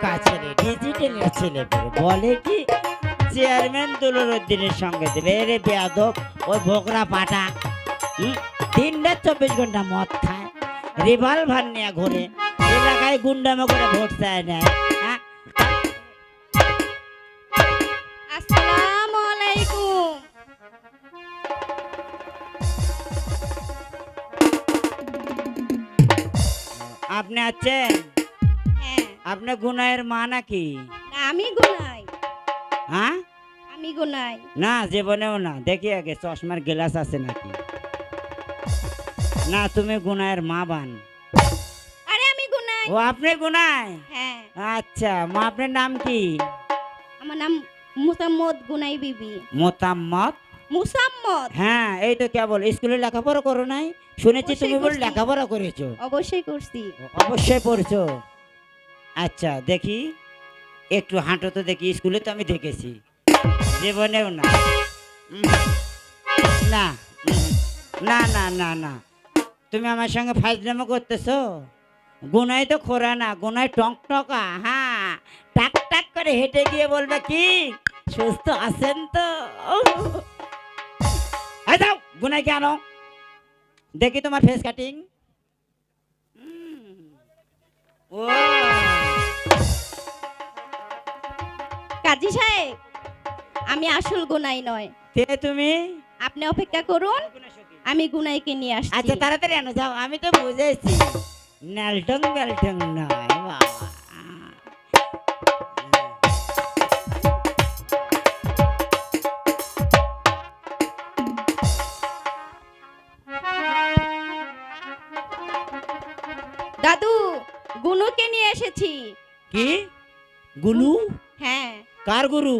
বোকা ছেলে ডিজিটালের ছেলে বলে। কি? চেয়ারম্যান দুলুরুদ্দিনের সঙ্গে দেবে বেয়াদব ওই পাটা। রাত চব্বিশ ঘণ্টা মদ খায় রিভলভার নিয়ে ঘুরে এলাকায় গুন্ডামো করে ভোট চায় না হ্যাঁ? আপনি আছেন? হ্যাঁ আপনি গুনায়ের মা নাকি? আমি গুনাই। হ্যাঁ? আমি গুনাই। না জীবনেও না। দেখি আগে চশমার গ্লাস আছে নাকি? না তুমি গুনায়ের মা বান। আরে আমি গুনাই। ও আপনি গুনায় হ্যাঁ। আচ্ছা মা আপনার নাম কি? আমার নাম মুসাম্মদ গুনাই বিবি। মোতাম্মত? মুসাম্মদ। হ্যাঁ এই তো কেবল। স্কুলে লেখাপড়া করো নাই? শুনেছি তুমি বলে। লেখাপড়া করেছ। অবশ্যই করছি। অবশ্যই পড়ছো আচ্ছা দেখি। একটু হাঁটো তো দেখি, স্কুলে তো আমি দেখেছি জীবনেও না। না না না না না। তুমি আমার সঙ্গে ফাইজলামো করতেছো? গুনাই তো খোরা না গুনাই টক টকা হ্যাঁ। টাক টাক করে হেঁটে গিয়ে বলবে কি, সুস্থ আছেন তো? দাও গুনাই কেন দেখি তোমার ফেস কাটিং ও। কাজী সাহেব আমি আসল গুনাই নয়। তে তুমি? আপনি অপেক্ষা করুন আমি গুনাইকে নিয়ে আসছি। আচ্ছা তাড়াতাড়ি আনো যাও আমি তো বুঝেছি। নালটং বেলটং নয় বাবা। দাদু গুনুকে নিয়ে এসেছি। কি? গুলু হ্যাঁ কার গুরু?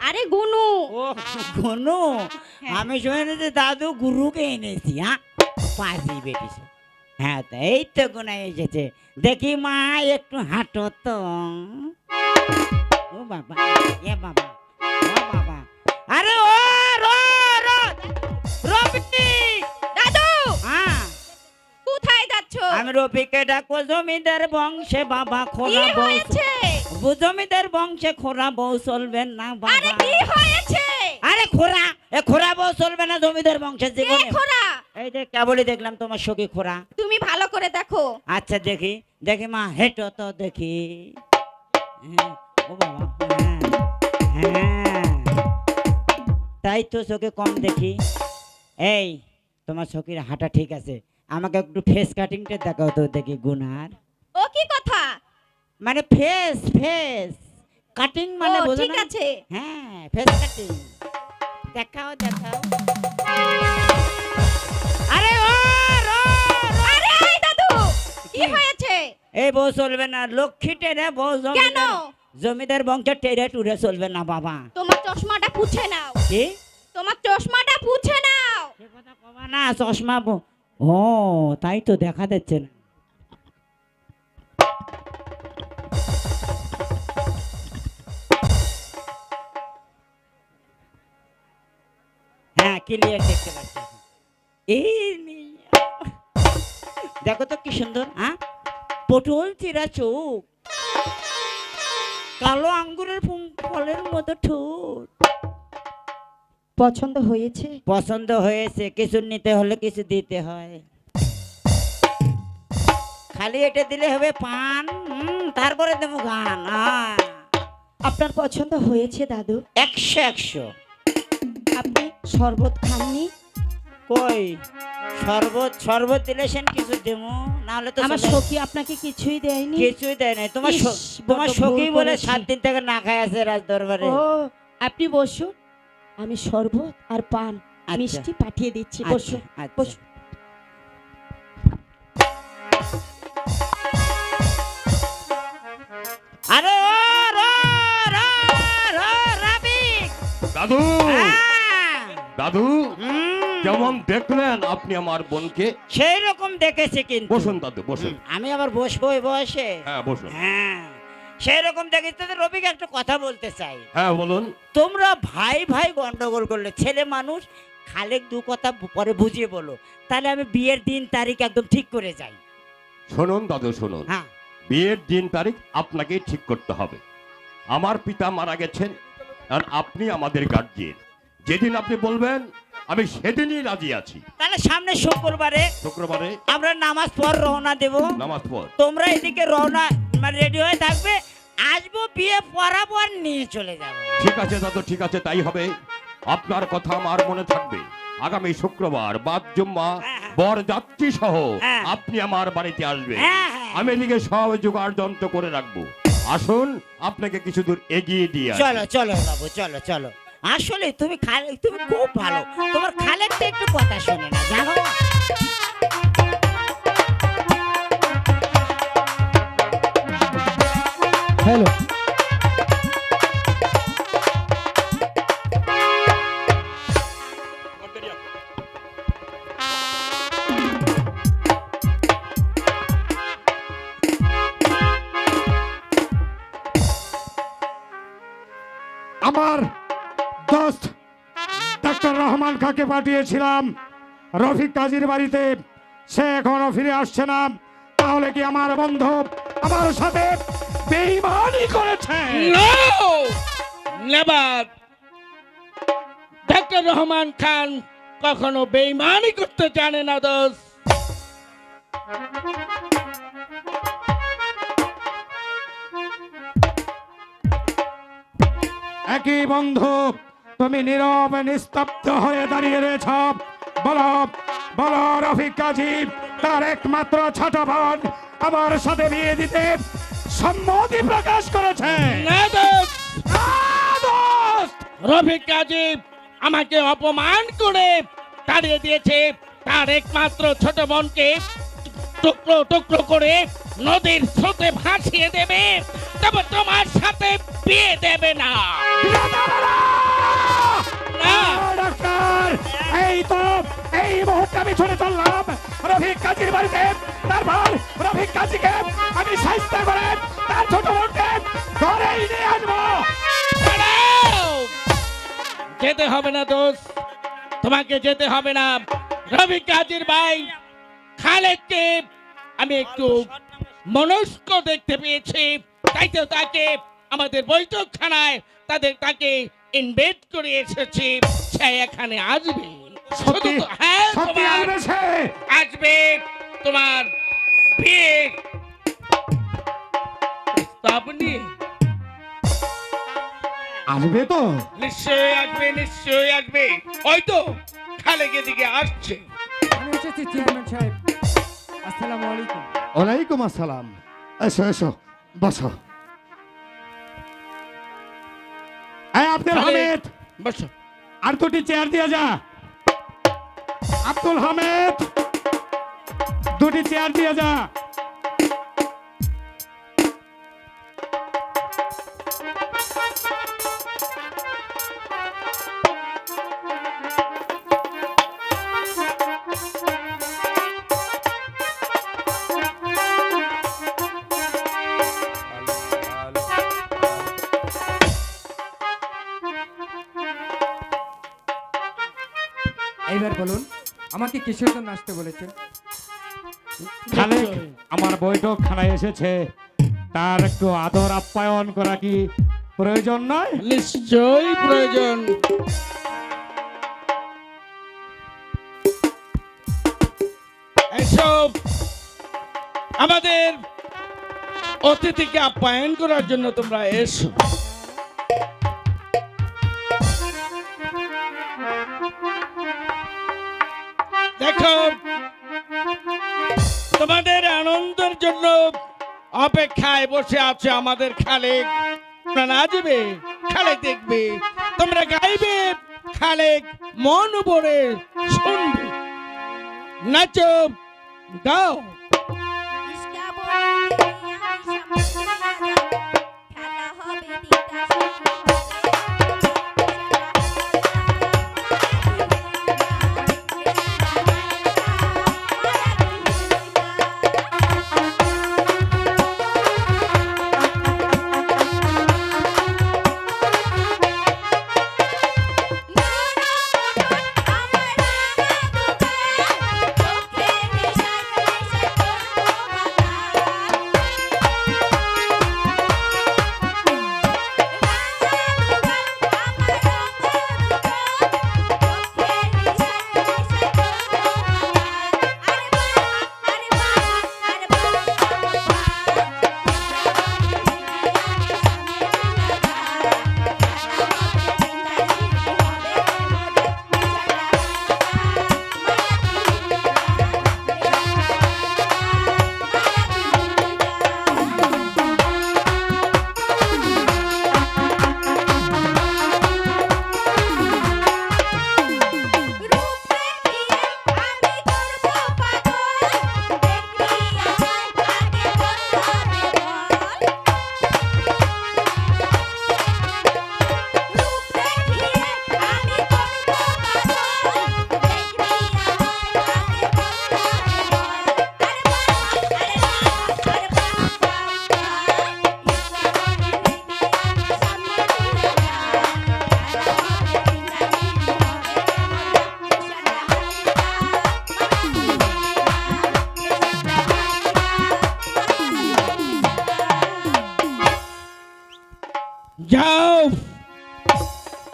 আরে গুনু। ও গুনু? হ্যাঁ। আমি শুনেছি দাদু গুরুকে এনেছি হ্যাঁ? পাঁচই বেটিস হ্যাঁ তো এই তো গুনাই এসেছে। দেখি মা একটু হাঁটো তো। ও বাবা এ বাবা ও বাবা। আরে ও রো রো রবি দাদু! হ্যাঁ। কোথায় যাচ্ছ? আমি রবিকে ডাকবো জমিদার বংশে বাবা খোলা বউ হয়েছে? জমিদার বংশে খোরা বউ চলবে না আরে কি হয়েছে? আরে খোরা এ খোরা বউ চলবে না জমিদার বংশের কে জীবনে। খোরা? এই যে কেবলই দেখলাম তোমার সখী খোরা। তুমি ভালো করে দেখো। আচ্ছা দেখি দেখি মা হেঁটো তো দেখি। হ্যাঁ, ও বাবা হ্যাঁ হ্যাঁ। তাই তো চোখে কম দেখি। এই তোমার সখীর হাঁটা ঠিক আছে। আমাকে একটু ফেস কাটিংটা দেখাও তো দেখি গুনার। ও কি কথা মানে ফেস ফেস কাটিং মানে ও, বোঝো ঠিক আছে। হ্যাঁ ফেস কাটিং দেখাও দেখাও। আরে ও রো, রো। আরে এই দাদু কি? হয়েছে? এই বউ চলবে না লক্ষ্মী টেনে বউ কেন? জমিদার বংশের টেরে টুরে চলবে না বাবা। তোমার চশমাটা পুছে নাও। কি? তোমার চশমাটা পুছে নাও। সে কথা কবা না চশমা ও তাই তো দেখা যাচ্ছে না। ক্লিয়ার দেখতে পাচ্ছি। এই। দেখো তো কি সুন্দর হ্যাঁ পটল চিরা চোখ কালো আঙ্গুরের ফলের মতো ঠোঁট। পছন্দ হয়েছে? পছন্দ হয়েছে কিছু নিতে হলে কিছু দিতে হয়। খালি এটা দিলে হবে পান তারপরে দেবো গান আপনার পছন্দ হয়েছে দাদু? একশো একশো। শরবত খাননি কই? শরবত শরবত দিলে সেন কিছু দেবো? নাহলে তো আমার সখী আপনাকে কিছুই দেয়নি। কিছুই দেয় নাই। তোমার তোমার সখী বলে সাত দিন থেকে না খায় আছে রাজ দরবারে। ও আপনি বসুন। আমি শরবত আর পান আচ্ছা, মিষ্টি পাঠিয়ে দিচ্ছি। আচ্ছা, বসুন আচ্ছা। বসুন। আরে ও রো রো রো রাবিক দাদু! দাদু। কেমন দেখলেন আপনি আমার বোনকে সেই রকম দেখেছে কিন্তু। বসুন দাদু বসুন। আমি আবার বসবো এই বয়সে? হ্যাঁ বসুন। হ্যাঁ সেই রকম দেখেছি রবিকে একটা কথা বলতে চাই। হ্যাঁ বলুন। তোমরা ভাই ভাই গন্ডগোল করলে ছেলে মানুষ খালেক দু কথা পরে বুঝিয়ে বলো। তাহলে আমি বিয়ের দিন তারিখ একদম ঠিক করে যাই। শুনুন দাদু শুনুন। হ্যাঁ। বিয়ের দিন তারিখ আপনাকেই ঠিক করতে হবে। আমার পিতা মারা গেছেন আর আপনি আমাদের গার্জিয়ান যেদিন আপনি বলবেন আমি সেদিনই রাজি আছি। তাহলে সামনে শুক্রবারে শুক্রবারে? আমরা নামাজ পড় রওনা দেব। নামাজ পর তোমরা এদিকে রওনা মানে রেডি হয়ে থাকবে। আসব বিয়ে পড়াবো আর নিয়ে চলে যাব। ঠিক আছে দাদু ঠিক আছে তাই হবে। আপনার কথা আমার মনে থাকবে। আগামী শুক্রবার বাদ জুম্মা বর যাত্রী সহ হ্যাঁ। আপনি আমার বাড়িতে আসবেন। হ্যাঁ, হ্যাঁ। আমি এদিকে সব জোগাড় যন্ত্র করে রাখব। আসুন আপনাকে কিছু দূর এগিয়ে দিয়ে। চলো চলো বাবু চলো চলো। আসলে তুমি খালে, তুমি খুব ভালো। তোমার খালের তো একটু কথা শোনে না, জানো? হ্যালো। রহমান পাঠিয়েছিলাম। রফিক কাজীর বাড়িতে। সে এখনও ফিরে আসছে না। তাহলে কি আমার বন্ধু আমার সাথে বেইমানি করেছে! Never! ডাক্তার রহমান খান কখনো বেইমানি করতে জানে না দোষ একই বন্ধু। তুমি নীরব নিস্তব্ধ হয়ে দাঁড়িয়ে রয়েছ। বলো বলো রফিক কাজী তার একমাত্র ছোট বোন আমার সাথে বিয়ে দিতে সম্মতি প্রকাশ করেছে! রফিক কাজী আমাকে অপমান করে তাড়িয়ে দিয়েছে। তার একমাত্র ছোট বোনকে টুকরো টুকরো করে নদীর স্রোতে ভাসিয়ে দেবে। তবে তোমার সাথে বিয়ে দেবে না। ডাক্তার এই তো এই মুহূর্তে আমি ছুটে চললাম রফিক কাজীর বাড়িতে তারপর রফিক কাজীকে আমি সাহিত্য করে তার ছোট বোনকে ধরেই নিয়ে আসব যেতে হবে না দোষ, তোমাকে যেতে হবে না। রবি কাজীর ভাই, খালেদকে আমি একটু মনস্ক দেখতে পেয়েছি, তাই তো তাকে আমাদের বৈঠকখানায় তাদের তাকে ইনভাইট করে এসেছি সে এখানে আসবে। সত্যি হ্যাঁ সত্যি আসবে সে আসবে তোমার বিয়ে। প্রস্তাব নিয়ে। আসবে তো? নিশ্চয়ই আসবে নিশ্চয়ই আসবে। ওই তো খালেক এদিকে আসছে। আমি এসেছি চেয়ারম্যান সাহেব। আসসালামু আলাইকুম। ওয়ালাইকুম আসসালাম। এসো এসো বসো। এই আব্দুল হামিদ। বসো। আর দুটি চেয়ার দিয়ে যা। আব্দুল হামিদ দুটি চেয়ার দিয়ে যা। আমাকে কিসের জন্য আসতে বলেছেন খালেক আমার বৈঠক খানায় এসেছে। তার একটু আদর আপ্যায়ন করা কি প্রয়োজন নয়? নিশ্চয়ই প্রয়োজন। এসব আমাদের অতিথিকে আপ্যায়ন করার জন্য তোমরা এসো। দেখো তোমাদের আনন্দের জন্য অপেক্ষায় বসে আছে আমাদের খালেক নাচবে খালেক দেখবে। তোমরা গাইবে খালেক মন ভরে শুনবে। নাচো, গাও।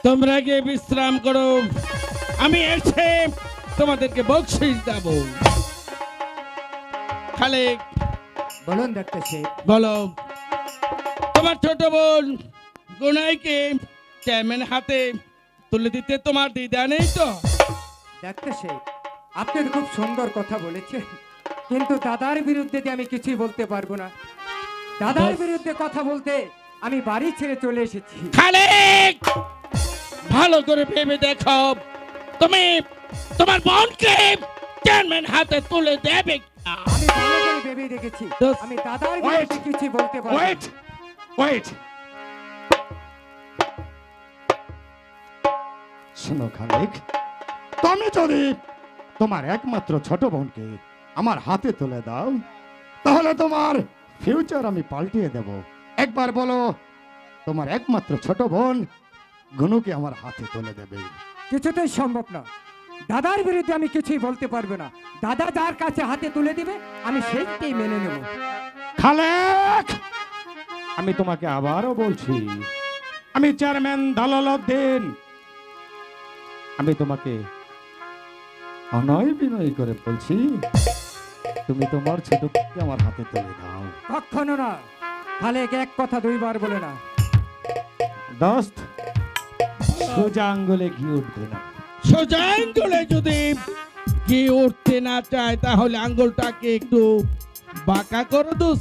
তোমরা গিয়ে বিশ্রাম করো। আমি এসে তোমাদেরকে বকশিস দেব। খালেক বলুন ডাক্তার সাহেব। বলো তোমার ছোট বোন গুনাইকে চেয়ারম্যান হাতে তুলে দিতে তোমার দিদা নেই তো? ডাক্তার সাহেব আপনি খুব সুন্দর কথা বলেছেন। কিন্তু দাদার বিরুদ্ধে যে আমি কিছুই বলতে পারব না। দাদার বিরুদ্ধে কথা বলতে আমি বাড়ি ছেড়ে চলে এসেছি। খালেক! ভালো করে ভেবে দেখো। তুমি তোমার বোনকে চেয়ারম্যান হাতে তুলে দেবে আমি ভালো করে ভেবে দেখেছি। আমি দাদার. বিরুদ্ধে বলতে ওয়েট ওয়েট শোনো খালিক তুমি যদি তোমার একমাত্র ছোট বোনকে আমার হাতে তুলে দাও তাহলে তোমার ফিউচার আমি পাল্টিয়ে দেব। একবার বলো তোমার একমাত্র ছোট বোন গুনুকে আমার হাতে তুলে দেবে। কিছুতেই সম্ভব না। দাদার বিরুদ্ধে আমি কিছুই বলতে পারব না। দাদা যার কাছে হাতে তুলে দিবে আমি সেইটাই মেনে নেব। খালেক আমি তোমাকে আবারও বলছি আমি চেয়ারম্যান দালালউদ্দিন আমি তোমাকে অনয় বিনয় করে বলছি তুমি তোমার ছোটকে আমার হাতে তুলে দাও। কখনো না। খালেক এক কথা দুইবার বলে না। দোস্ত সোজা আঙ্গুলে ঘি উঠবে না। সোজা আঙ্গুলে যদি কি উঠতে না চায় তাহলে আঙ্গুলটাকে একটু বাঁকা করে দুস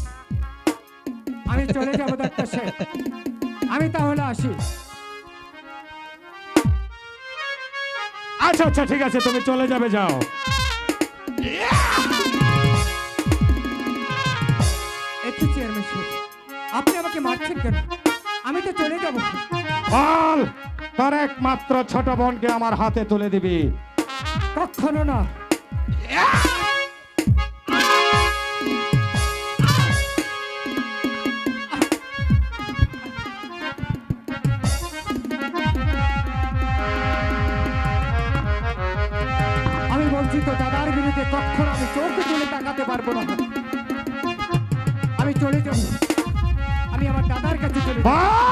আমি চলে যাব ডাক্তার সাহেব। আমি তাহলে আসি। আচ্ছা আচ্ছা ঠিক আছে তুমি চলে যাবে যাও। একটু চেয়ারম্যান আপনি আমাকে মারছেন কেন? আমি তো চলে যাব। বল। তোর একমাত্র ছোট বোনকে আমার হাতে তুলে দিবি। কখনো না। আমি বলছি তো দাদার বিরুদ্ধে কখনো আমি চোখ তুলে তাকাতে পারব না। আমি চলে যাব। আমি আমার দাদার কাছে চলে যাব।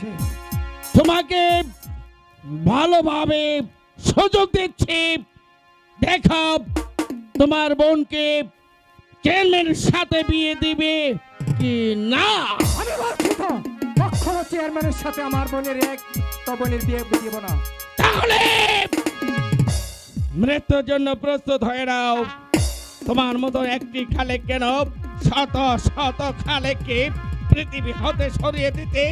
ডাক্তার তোমাকে ভালোভাবে সুযোগ দিচ্ছি। দেখো তোমার বোনকে চেয়ারম্যানের সাথে বিয়ে দিবে কি না? আমি তো কখনো চেয়ারম্যানের সাথে আমার বোনের এক বোনের বিয়ে দিব না। তাহলে মৃত্যুর জন্য প্রস্তুত হয়ে নাও। তোমার মতো একটি খালে কেন শত শত খালেকে পৃথিবী হতে সরিয়ে দিতে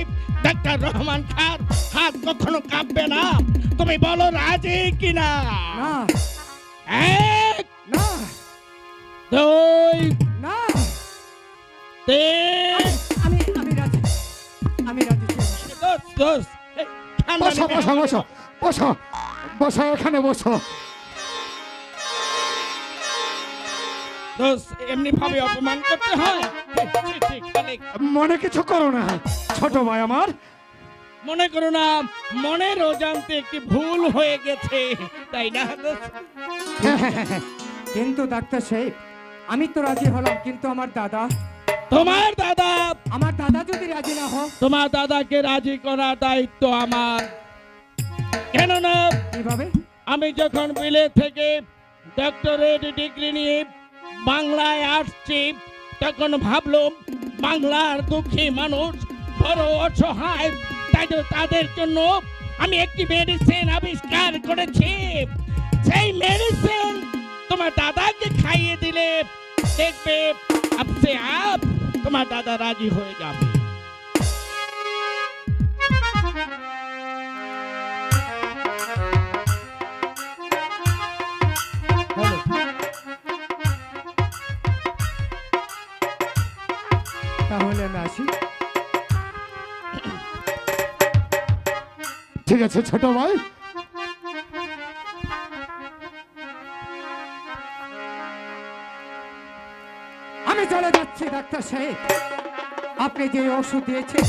ডাক্তার রহমান খান হাত কখনো কাঁপবে না। তুমি বলো রাজি কিনা? এক না। দুই না। তিন। আমি আমি রাজি। আমি রাজি। চেয়ারম্যান। দোস দোস এই, ঠান্ডা বসো বসো বসো বসো। বসো এখানে বসো। দোস এমনি ভাবে অপমান করতে হয়? মনে কিছু করো না ছোট ভাই আমার। মনে করো না মনের অজান্তে একটি ভুল হয়ে গেছে তাই না? কিন্তু ডাক্তার সাহেব আমি তো রাজি হলাম কিন্তু আমার দাদা তোমার দাদা? আমার দাদা যদি রাজি না হয় তোমার দাদাকে রাজি করার দায়িত্ব আমার। কেননা কীভাবে? আমি যখন বিলেত থেকে ডক্টরেট ডিগ্রি নিয়ে বাংলায় আসছি তখন ভাবলো বাংলার দুঃখী মানুষ বড় অসহায়, তাই তাদের জন্য আমি একটি মেডিসিন আবিষ্কার করেছি। সেই মেডিসিন তোমার দাদাকে খাইয়ে দিলে দেখবে, আপসে আপ তোমার দাদা রাজি হয়ে যাবে। আছে ছোট ভাই? আমি চলে যাচ্ছি, ডাক্তার সাহেব। আপনি যে ওষুধ দিয়েছেন,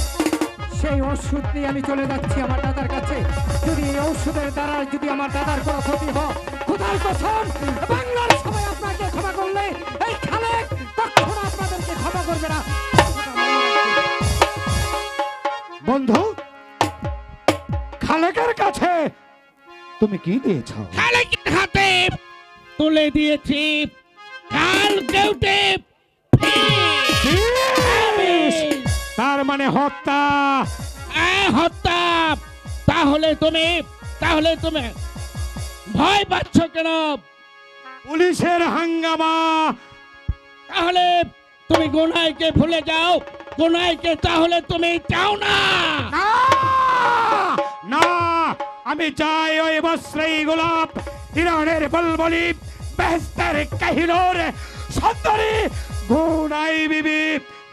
সেই ওষুধ নিয়ে আমি চলে যাচ্ছি আমার দাদার কাছে। যদি এই ওষুধের দ্বারা যদি আমার দাদার কোনো ক্ষতি হয় কোথায় কসম তুমি কি দিয়েছ? খালেকের হাতে তুলে দিয়েছি কাল কেউটে তার মানে হত্যা। হত্যা। তাহলে তুমি তাহলে তুমি ভয় পাচ্ছ কেন? পুলিশের হাঙ্গামা। তাহলে তুমি গোনাইকে ভুলে যাও। গোনাইকে তাহলে তুমি চাও না! না! আমি চাই ওই বস্ত্রী গোলাপ, হিরণের বলবলি বেহস্তের কাহিনোর সুন্দরী। গুনাই বিবি,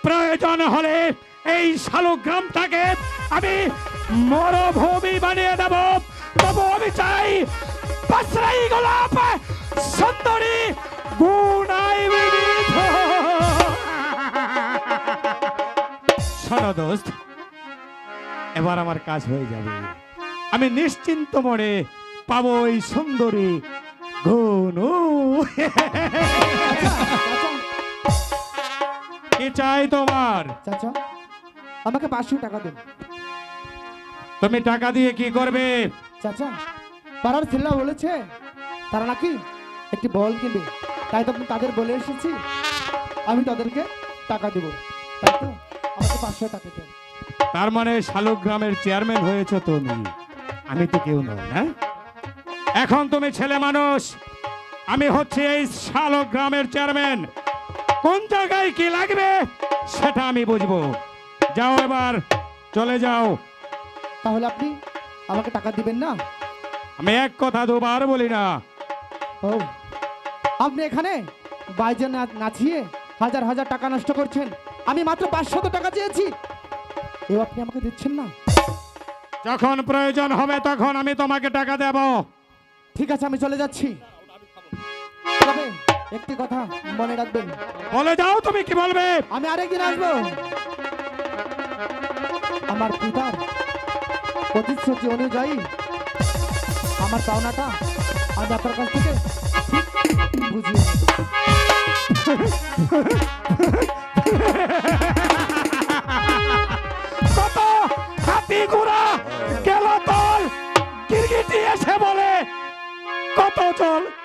প্রয়োজন হলে এই শালুগ্রামটাকে আমি মরুভূমি বানিয়ে দেব। তবু আমি চাই বস্ত্রী গোলাপ, সুন্দরী গুনাই বিবি। শোনো দোস্ত, এবার আমার কাজ হয়ে যাবে। আমি নিশ্চিন্ত মনে পাবো ওই সুন্দরী গুনু। কি চাই তোমার? চাচা আমাকে পাঁচশো টাকা দিন। তুমি টাকা দিয়ে কি করবে? চাচা পাড়ার ছেলেরা বলেছে তারা নাকি একটি বল কিনবে। তাই তো তাদের বলে এসেছি আমি তাদেরকে টাকা দেবো। তাই তো আমাকে পাঁচশো টাকা দেন। তার মানে শালুগ্রামের চেয়ারম্যান হয়েছে তুমি। আমি তো কেউ নই না? এখন তুমি ছেলে মানুষ আমি হচ্ছে এই শালক গ্রামের চেয়ারম্যান। কোন জায়গায় কি লাগবে সেটা আমি বুঝব। যাও এবার চলে যাও। তাহলে আপনি আমাকে টাকা দিবেন না? আমি এক কথা দুবার বলি না। ও আপনি এখানে বাইরে না- নাচিয়ে হাজার হাজার টাকা নষ্ট করছেন। আমি মাত্র পাঁচশত টাকা চেয়েছি। এও আপনি আমাকে দিচ্ছেন না? যখন প্রয়োজন হবে তখন আমি তোমাকে টাকা দেব। ঠিক আছে আমি চলে যাচ্ছি। তবে একটি কথা মনে রাখবেন। বলে যাও তুমি কি বলবে? আমি আরেকদিন আসব। আমার পিতার প্রতিশ্রুতি অনুযায়ী আমার পাওনাটা আমি আপনার কাছ থেকে বুঝিয়ে total.